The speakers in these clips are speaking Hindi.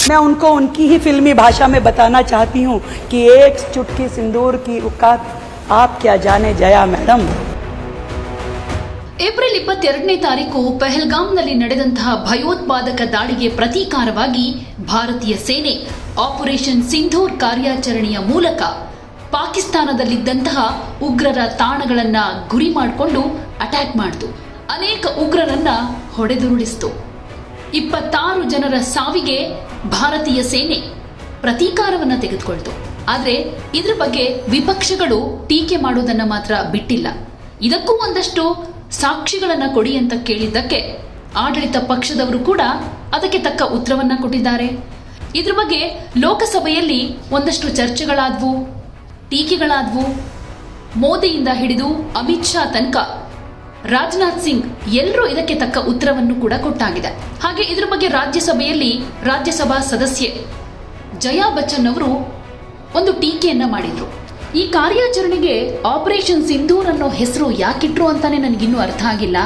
मैं उनको उनकी ही फिल्मी भाषा में बताना चाहती हूँ कि एक चुटकी सिंदूर की औकात आप क्या जाने जया मैडम ಏಪ್ರಿಲ್ ಇಪ್ಪತ್ತೆರಡನೇ ತಾರೀಕು ಪೆಹಲ್ಗಾಂನಲ್ಲಿ ನಡೆದಂತಹ ಭಯೋತ್ಪಾದಕ ದಾಳಿಗೆ ಪ್ರತೀಕಾರವಾಗಿ ಭಾರತೀಯ ಸೇನೆ ಆಪರೇಷನ್ ಸಿಂಧೂರ್ ಕಾರ್ಯಾಚರಣೆಯ ಮೂಲಕ ಪಾಕಿಸ್ತಾನದಲ್ಲಿದ್ದಂತಹ ಉಗ್ರರ ತಾಣಗಳನ್ನ ಗುರಿ ಮಾಡಿಕೊಂಡು ಅಟ್ಯಾಕ್ ಮಾಡಿತು ಅನೇಕ ಉಗ್ರರನ್ನ ಹೊಡೆದುರುಳಿಸಿತು ಇಪ್ಪತ್ತಾರು ಜನರ ಸಾವಿಗೆ ಭಾರತೀಯ ಸೇನೆ ಪ್ರತೀಕಾರವನ್ನ ತೆಗೆದುಕೊಳ್ತು. ಆದರೆ ಇದ್ರ ಬಗ್ಗೆ ವಿಪಕ್ಷಗಳು ಟೀಕೆ ಮಾಡೋದನ್ನ ಮಾತ್ರ ಬಿಟ್ಟಿಲ್ಲ. ಇದಕ್ಕೂ ಒಂದಷ್ಟು ಸಾಕ್ಷಿಗಳನ್ನು ಕೊಡಿ ಅಂತ ಕೇಳಿದ್ದಕ್ಕೆ ಆಡಳಿತ ಪಕ್ಷದವರು ಕೂಡ ಅದಕ್ಕೆ ತಕ್ಕ ಉತ್ತರವನ್ನ ಕೊಟ್ಟಿದ್ದಾರೆ. ಇದ್ರ ಬಗ್ಗೆ ಲೋಕಸಭೆಯಲ್ಲಿ ಒಂದಷ್ಟು ಚರ್ಚೆಗಳಾದ್ವು, ಟೀಕೆಗಳಾದ್ವು. ಮೋದಿಯಿಂದ ಹಿಡಿದು ಅಮಿತ್ ಶಾ ತನಕ ರಾಜನಾಥ್ ಸಿಂಗ್ ಎಲ್ಲರೂ ಇದಕ್ಕೆ ತಕ್ಕ ಉತ್ತರವನ್ನು ಕೂಡ ಕೊಟ್ಟಾಗಿದೆ. ಹಾಗೆ ಇದ್ರ ಬಗ್ಗೆ ರಾಜ್ಯಸಭೆಯಲ್ಲಿ ರಾಜ್ಯಸಭಾ ಸದಸ್ಯೆ ಜಯಾ ಬಚ್ಚನ್ ಅವರು ಒಂದು ಟೀಕೆಯನ್ನ ಮಾಡಿದ್ರು. ಈ ಕಾರ್ಯಾಚರಣೆಗೆ ಆಪರೇಷನ್ ಸಿಂಧೂರ್ ಅನ್ನೋ ಹೆಸರು ಯಾಕಿಟ್ರು ಅಂತಾನೆ ನನಗಿನ್ನೂ ಅರ್ಥ ಆಗಿಲ್ಲ.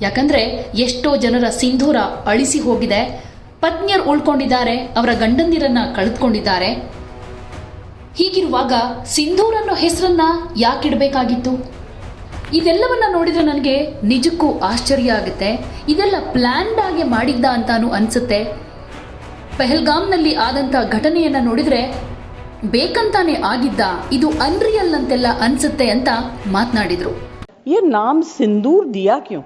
ಯಾಕಂದ್ರೆ ಎಷ್ಟೋ ಜನರ ಸಿಂಧೂರ ಅಳಿಸಿ ಹೋಗಿದೆ. ಪತ್ನಿಯರು ಉಳ್ಕೊಂಡಿದ್ದಾರೆ, ಅವರ ಗಂಡಂದಿರನ್ನ ಕಳೆದುಕೊಂಡಿದ್ದಾರೆ. ಹೀಗಿರುವಾಗ ಸಿಂಧೂರ್ ಅನ್ನೋ ಹೆಸರನ್ನ ಯಾಕಿಡಬೇಕಾಗಿತ್ತು? ಇದೆಲ್ಲವನ್ನ ನೋಡಿದ್ರೆ ನನಗೆ ನಿಜಕ್ಕೂ ಆಶ್ಚರ್ಯ ಆಗುತ್ತೆ ಇದೆಲ್ಲ ಪ್ಲ್ಯಾನ್ಡ್ ಆಗಿ ಮಾಡಿದ್ದ ಅಂತಾನು ಅನ್ಸುತ್ತೆ ಪೆಹಲ್ಗಾಮ್ನಲ್ಲಿ ಆದಂಥ ಘಟನೆಯನ್ನ ನೋಡಿದ್ರೆ ಬೇಕಂತಾನೆ ಆಗಿದ್ದ ಇದು ಅನ್ರಿಯಲ್ ಅಂತೆಲ್ಲ ಅನ್ಸುತ್ತೆ ಅಂತ ಮಾತನಾಡಿದ್ರು ये नाम सिंदूर दिया क्यों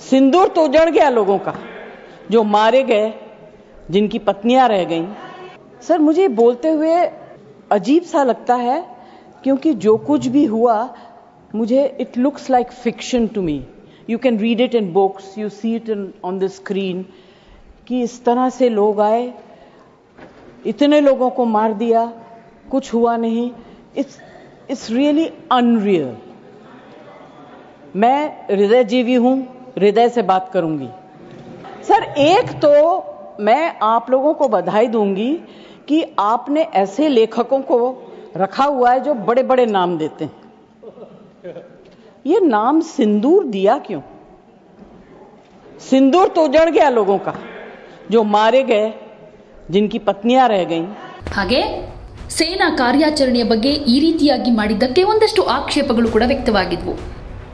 सिंदूर तो उजड़ गया लोगों का जो मारे गए जिनकी पत्नियां रह गईं सर मुझे बोलते हुए अजीब सा लगता है क्योंकि जो कुछ भी हुआ मुझे it looks like fiction to me you can read it in books you see it in on the screen कि इस तरह से लोग आए, इतने लोगों को मार दिया, कुछ हुआ नहीं इट्स इट्स रियली अनरियल मैं हृदय जीवी हूँ, हृदय से बात करूँगी। सर, एक तो मैं आप लोगों को बधाई दूँगी कि आपने ऐसे लेखकों को रखा हुआ है जो बड़े बड़े नाम देते हैं। ये नाम सिंदूर दिया क्यों सिंदूर तो उजड़ गया लोगों का जो मारे गए जिनकी पत्नियां रह गईं ಹಾಗೆ ಸೇನಾ ಕಾರ್ಯಾಚರಣೆಯ ಬಗ್ಗೆ ಈ ರೀತಿಯಾಗಿ ಮಾಡಿದ್ದಕ್ಕೆ ಒಂದಷ್ಟು ಆಕ್ಷೇಪಗಳು ಕೂಡ ವ್ಯಕ್ತವಾಗಿದ್ವು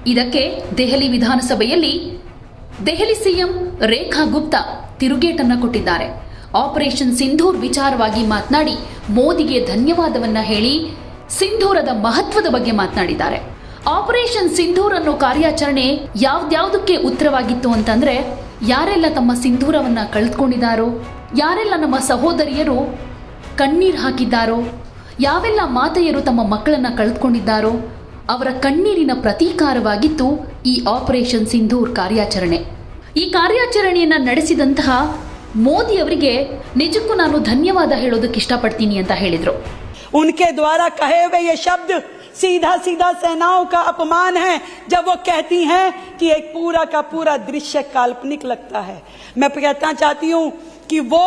ಇದಕ್ಕೆ ದೆಹಲಿ ವಿಧಾನಸಭೆಯಲ್ಲಿ ದೆಹಲಿ ಸಿಎಂ ರೇಖಾ ಗುಪ್ತಾ ತಿರುಗೇಟನ್ನ ಕೊಟ್ಟಿದ್ದಾರೆ ಆಪರೇಷನ್ ಸಿಂಧೂರ್ ವಿಚಾರವಾಗಿ ಮಾತನಾಡಿ ಮೋದಿಗೆ ಧನ್ಯವಾದವನ್ನ ಹೇಳಿ ಸಿಂಧೂರದ ಮಹತ್ವದ ಬಗ್ಗೆ ಮಾತನಾಡಿದ್ದಾರೆ ಆಪರೇಷನ್ ಸಿಂಧೂರ್ ಅನ್ನೋ ಕಾರ್ಯಾಚರಣೆ ಯಾವ್ದ್ಯಾವ್ದಕ್ಕೆ ಉತ್ತರವಾಗಿತ್ತು ಅಂತಂದ್ರೆ, ಯಾರೆಲ್ಲ ತಮ್ಮ ಸಿಂಧೂರವನ್ನ ಕಳೆದುಕೊಂಡಿದ್ದಾರೋ ಯಾರೆಲ್ಲ ನಮ್ಮ ಸಹೋದರಿಯರು ಕಣ್ಣೀರು ಹಾಕಿದ್ದಾರೋ, ಯಾವೆಲ್ಲ ಮಾತೆಯರು ತಮ್ಮ ಮಕ್ಕಳನ್ನ ಕಳೆದುಕೊಂಡಿದ್ದಾರೋ, ಅವರ ಕಣ್ಣೀರಿನ ಪ್ರತೀಕಾರವಾಗಿತ್ತು ಈ ಆಪರೇಷನ್ ಸಿಂಧೂರ್ ಕಾರ್ಯಾಚರಣೆ. ಈ ಕಾರ್ಯಾಚರಣೆಯನ್ನ ನಡೆಸಿದಂತಹ ಮೋದಿ ಅವರಿಗೆ ನಿಜಕ್ಕೂ ನಾನು ಧನ್ಯವಾದ ಹೇಳೋದಕ್ಕೆ ಇಷ್ಟಪಡ್ತೀನಿ ಅಂತ ಹೇಳಿದರು. ಉನ್ಕೆ ದ್ವಾರ ಕಹೇವೆಯ ಶಬ್ದ सीधा सीधा सेनाओं का अपमान है जब वो कहती हैं कि एक पूरा का पूरा दृश्य काल्पनिक लगता है मैं कहना चाहती हूं कि वो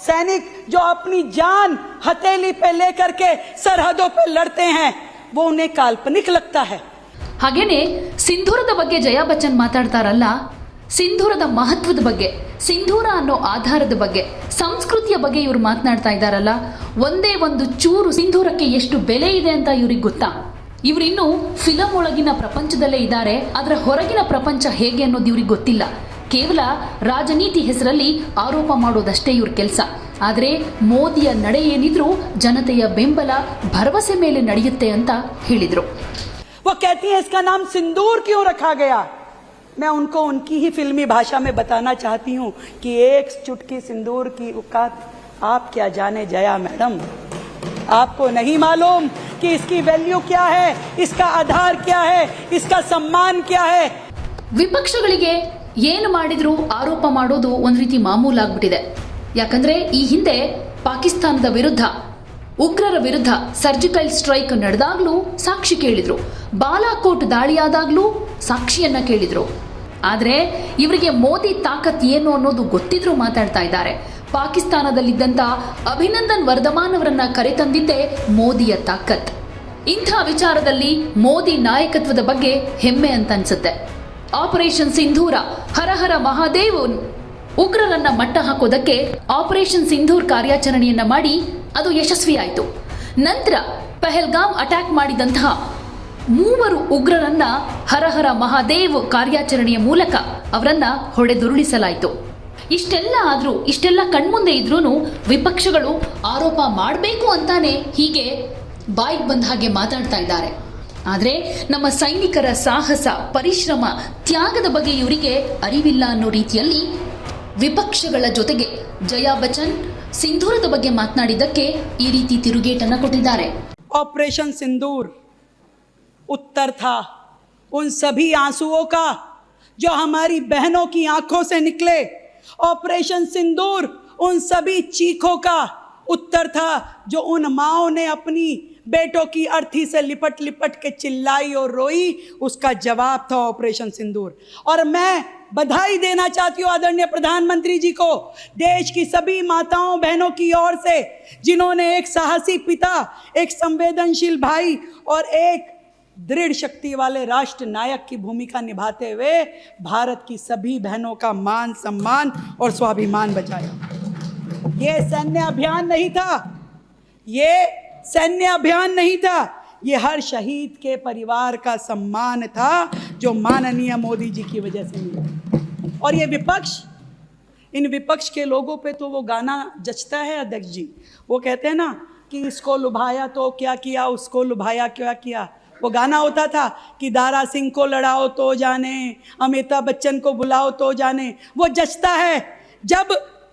सैनिक जो अपनी जान हथेली पे लेकर के सरहदों पे लड़ते हैं वो उन्हें काल्पनिक लगता है ಹಾಗೇನೆ ಸಿಂಧೂರದ ಬಗ್ಗೆ ಜಯಾ ಬಚ್ಚನ್ ಮಾತಾಡ್ತಾರಲ್ಲ ಸಿಂಧೂರದ ಮಹತ್ವದ ಬಗ್ಗೆ ಸಿಂಧೂರ ಅನ್ನೋ ಆಧಾರದ ಬಗ್ಗೆ ಸಂಸ್ಕೃತಿಯ ಬಗ್ಗೆ ಇವರು ಮಾತನಾಡ್ತಾ ಇದ್ದಾರಲ್ಲ ಒಂದೇ ಒಂದು ಚೂರು ಸಿಂಧೂರಕ್ಕೆ ಎಷ್ಟು ಬೆಲೆ ಇದೆ ಅಂತ ಇವ್ರಿಗೆ ಗೊತ್ತಾ ಇವರಿನ್ನು ಫಿಲಂ ಒಳಗಿನ ಪ್ರಪಂಚದಲ್ಲೇ ಇದ್ದಾರೆ ಅದರ ಹೊರಗಿನ ಪ್ರಪಂಚ ಹೇಗೆ ಅನ್ನೋದು ಇವ್ರಿಗೆ ಗೊತ್ತಿಲ್ಲ ಕೇವಲ ರಾಜನೀತಿ ಹೆಸರಲ್ಲಿ ಆರೋಪ ಮಾಡೋದಷ್ಟೇ ಇವ್ರ ಕೆಲಸ ಆದರೆ ಮೋದಿಯ ನಡೆ ಏನಿದ್ರೂ ಜನತೆಯ ಬೆಂಬಲ ಭರವಸೆ ಮೇಲೆ ನಡೆಯುತ್ತೆ ಅಂತ ಹೇಳಿದರು वो कहती हैं इसका नाम सिंदूर क्यों रखा गया मैं उनको उनकी ही फिल्मी भाषा में बताना चाहती हूँ कि एक चुटकी सिंदूर की औकात आप क्या जाने जया मैडम आपको नहीं मालूम कि इसकी वैल्यू क्या है इसका आधार क्या है इसका सम्मान क्या है ವಿಪಕ್ಷಗಳಿಗೆ ಏನು ಮಾಡಿದ್ರು ಆರೋಪ ಮಾಡೋದು ಒಂದ್ ರೀತಿ ಮಾಮೂಲಾಗ್ಬಿಟ್ಟಿದೆ ಯಾಕಂದ್ರೆ ಈ ಹಿಂದೆ ಪಾಕಿಸ್ತಾನದ ವಿರುದ್ಧ ಉಗ್ರರ ವಿರುದ್ಧ ಸರ್ಜಿಕಲ್ ಸ್ಟ್ರೈಕ್ ನಡೆದಾಗ್ಲೂ ಸಾಕ್ಷಿ ಕೇಳಿದ್ರು ಬಾಲಾಕೋಟ್ ದಾಳಿಯಾದಾಗ್ಲೂ ಸಾಕ್ಷಿಯನ್ನ ಕೇಳಿದ್ರು ಆದ್ರೆ ಇವರಿಗೆ ಮೋದಿ ತಾಕತ್ ಏನು ಅನ್ನೋದು ಗೊತ್ತಿದ್ರು ಮಾತಾಡ್ತಾ ಇದ್ದಾರೆ. ಪಾಕಿಸ್ತಾನದಲ್ಲಿದ್ದಂಥ ಅಭಿನಂದನ್ ವರ್ಧಮಾನ್ ಅವರನ್ನ ಕರೆತಂದಿದ್ದೇ ಮೋದಿಯ ತಾಕತ್. ಇಂಥ ವಿಚಾರದಲ್ಲಿ ಮೋದಿ ನಾಯಕತ್ವದ ಬಗ್ಗೆ ಹೆಮ್ಮೆ ಅಂತ ಅನ್ಸುತ್ತೆ ಆಪರೇಷನ್ ಸಿಂಧೂರ ಹರಹರ ಮಹಾದೇವ್ ಉಗ್ರರನ್ನ ಮಟ್ಟ ಹಾಕೋದಕ್ಕೆ ಆಪರೇಷನ್ ಸಿಂಧೂರ್ ಕಾರ್ಯಾಚರಣೆಯನ್ನ ಮಾಡಿ ಅದು ಯಶಸ್ವಿಯಾಯಿತು. ನಂತರ ಪೆಹಲ್ಗಾಮ್ ಅಟ್ಯಾಕ್ ಮಾಡಿದಂತಹ ಮೂವರು ಉಗ್ರರನ್ನ ಹರಹರ ಮಹಾದೇವ್ ಕಾರ್ಯಾಚರಣೆಯ ಮೂಲಕ ಅವರನ್ನ ಹೊಡೆದುರುಳಿಸಲಾಯಿತು. ಇಷ್ಟೆಲ್ಲ ಆದರೂ, ಇಷ್ಟೆಲ್ಲ ಕಣ್ಮುಂದೆ ಇದ್ರೂ ವಿಪಕ್ಷಗಳು ಆರೋಪ ಮಾಡಬೇಕು ಅಂತಾನೆ ಹೀಗೆ ಬಾಯಿಗೆ ಬಂದ ಹಾಗೆ ಮಾತಾಡ್ತಾ ಇದ್ದಾರೆ. ಆದರೆ ನಮ್ಮ ಸೈನಿಕರ ಸಾಹಸ, ಪರಿಶ್ರಮ, ತ್ಯಾಗದ ಬಗ್ಗೆ ಇವರಿಗೆ ಅರಿವಿಲ್ಲ ಅನ್ನೋ ರೀತಿಯಲ್ಲಿ ವಿಪಕ್ಷಗಳ ಜೊತೆಗೆ ಜಯಾ ಬಚ್ಚನ್ ಸಿಂಧೂರದ ಬಗ್ಗೆ ಮಾತನಾಡಿದ್ದಕ್ಕೆ ಈ ರೀತಿ ತಿರುಗೇಟನ್ನು ಕೊಟ್ಟಿದ್ದಾರೆ. ಆಪರೇಷನ್ ಸಿಂಧೂರ್ उत्तर था। उन सभी आंसुओं का जो हमारी बहनों की आँखों से निकले, ऑपरेशन सिंदूर उन सभी चीखों का उत्तर था जो उन माओ ने अपनी बेटों की अर्थी से लिपट लिपट के चिल्लाई और रोई, उसका जवाब था ऑपरेशन सिंदूर। और मैं बधाई देना चाहती हूँ आदरणीय प्रधानमंत्री जी को, देश की सभी माताओं, बहनों की ओर से, जिन्होंने एक साहसी पिता, एक संवेदनशील भाई और एक दृढ़ शक्ति वाले राष्ट्र नायक की भूमिका निभाते हुए भारत की सभी बहनों का मान सम्मान और स्वाभिमान बचाया। ये सैन्य अभियान नहीं था। ये सैन्य अभियान नहीं था। ये हर शहीद के परिवार का सम्मान था जो माननीय मोदी जी की वजह से मिला। और ये विपक्ष, इन विपक्ष के लोगों पे तो वो गाना जचता है अध्यक्ष जी। वो कहते हैं ना कि इसको लुभाया तो क्या किया, उसको लुभाया क्या किया। वो गाना होता था कि दारा सिंह को लड़ाओ तो जाने, अमिताभ बच्चन को बुलाओ तो जाने। वो जचता है। जब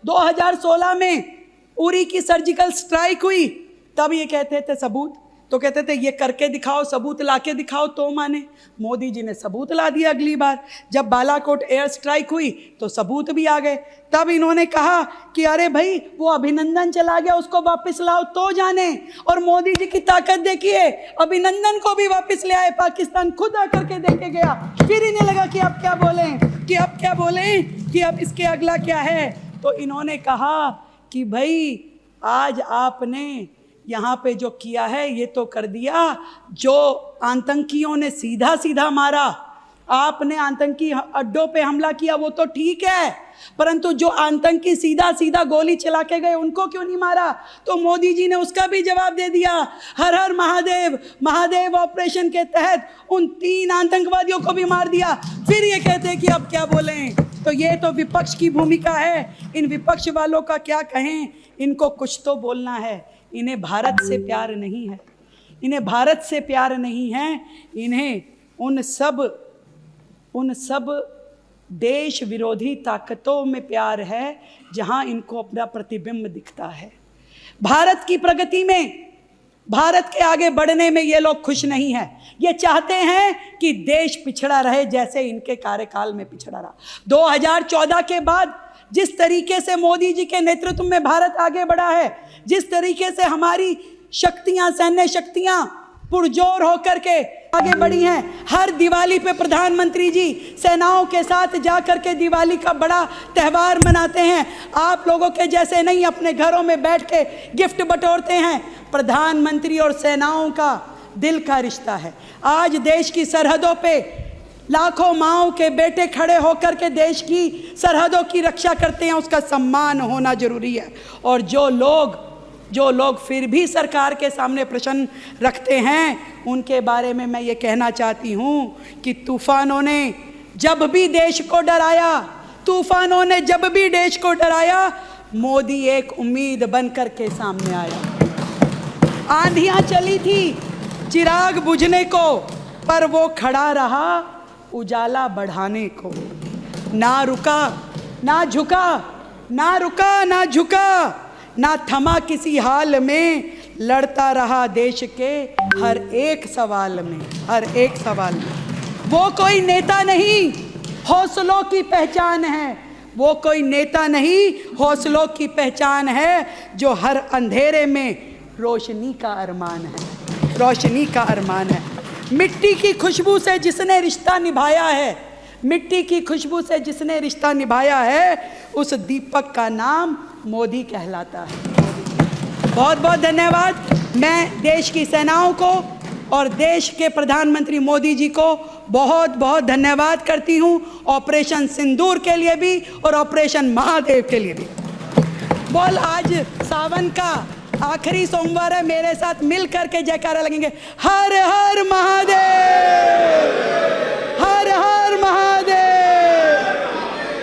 2016 में उरी की सर्जिकल स्ट्राइक हुई, तब ये कहते थे सबूत तो कहते थे, ये करके दिखाओ, सबूत ला के दिखाओ तो माने। मोदी जी ने सबूत ला दिया अगली बार। जब बालाकोट एयर स्ट्राइक हुई तो सबूत भी आ गए। तब इन्होंने कहा कि, अरे भाई, वो अभिनंदन चला गया, उसको वापस लाओ तो जाने। और मोदी जी की ताकत देखिए, अभिनंदन को भी वापस ले आए। पाकिस्तान खुद आकर के देखे गया। फिर इन्हें लगा कि अब क्या बोले, कि अब क्या बोले, कि अब इसके अगला क्या है? तो इन्होंने कहा कि, भाई, आज आपने यहाँ पे जो किया है, ये तो कर दिया। जो आतंकियों ने सीधा सीधा मारा, आपने आतंकी अड्डों पे हमला किया, वो तो ठीक है। परंतु जो आतंकी सीधा सीधा गोली चला के गए, उनको क्यों नहीं मारा? तो मोदी जी ने उसका भी जवाब दे दिया। हर हर महादेव महादेव ऑपरेशन के तहत उन तीन आतंकवादियों को भी मार दिया। फिर ये कहते कि अब क्या बोलें? तो ये तो विपक्ष की भूमिका है। इन विपक्ष वालों का क्या कहें? इनको कुछ तो बोलना है। इन्हें भारत से प्यार नहीं है। इन्हें भारत से प्यार नहीं है। इन्हें उन सब उन सब देश विरोधी ताकतों में प्यार है, जहाँ इनको अपना प्रतिबिंब दिखता है। भारत की प्रगति में, भारत के आगे बढ़ने में ये लोग खुश नहीं है। ये चाहते हैं कि देश पिछड़ा रहे जैसे इनके कार्यकाल में पिछड़ा रहा। 2014 के बाद जिस तरीके से मोदी जी के नेतृत्व में भारत आगे बढ़ा है, जिस तरीके से हमारी शक्तियाँ, सैन्य शक्तियाँ पुरजोर होकर के आगे बढ़ी हैं, हर दिवाली पे प्रधानमंत्री जी सेनाओं के साथ जा कर के दिवाली का बड़ा त्यौहार मनाते हैं। आप लोगों के जैसे नहीं, अपने घरों में बैठ के गिफ्ट बटोरते हैं। प्रधानमंत्री और सेनाओं का दिल का रिश्ता है। आज देश की सरहदों पे लाखों माओ के बेटे खड़े होकर के देश की सरहदों की रक्षा करते हैं, उसका सम्मान होना ज़रूरी है। और जो लोग जो लोग फिर भी सरकार के सामने प्रश्न रखते हैं, उनके बारे में मैं ये कहना चाहती हूँ कि तूफानों ने जब भी देश को डराया, तूफानों ने जब भी देश को डराया, मोदी एक उम्मीद बनकर के सामने आया। आंधियाँ चली थी चिराग बुझने को, पर वो खड़ा रहा उजाला बढ़ाने को। ना रुका, ना झुका, ना रुका, ना झुका, ना थमा किसी हाल में। लड़ता रहा देश के हर एक सवाल में, हर एक सवाल में। वो कोई नेता नहीं, हौसलों की पहचान है। वो कोई नेता नहीं, हौसलों की पहचान है, जो हर अंधेरे में रोशनी का अरमान है, रोशनी का अरमान है। मिट्टी की खुशबू से जिसने रिश्ता निभाया है, मिट्टी की खुशबू से जिसने रिश्ता निभाया है, उस दीपक का नाम मोदी कहलाता है। बहुत बहुत धन्यवाद। मैं देश की सेनाओं को और देश के प्रधानमंत्री मोदी जी को बहुत बहुत धन्यवाद करती हूँ, ऑपरेशन सिंदूर के लिए भी और ऑपरेशन महादेव के लिए भी। बोल, आज सावन का आखिरी सोमवार है, मेरे साथ मिल करके जयकारा लगेंगे। हर हर महादेव! हर हर महादेव!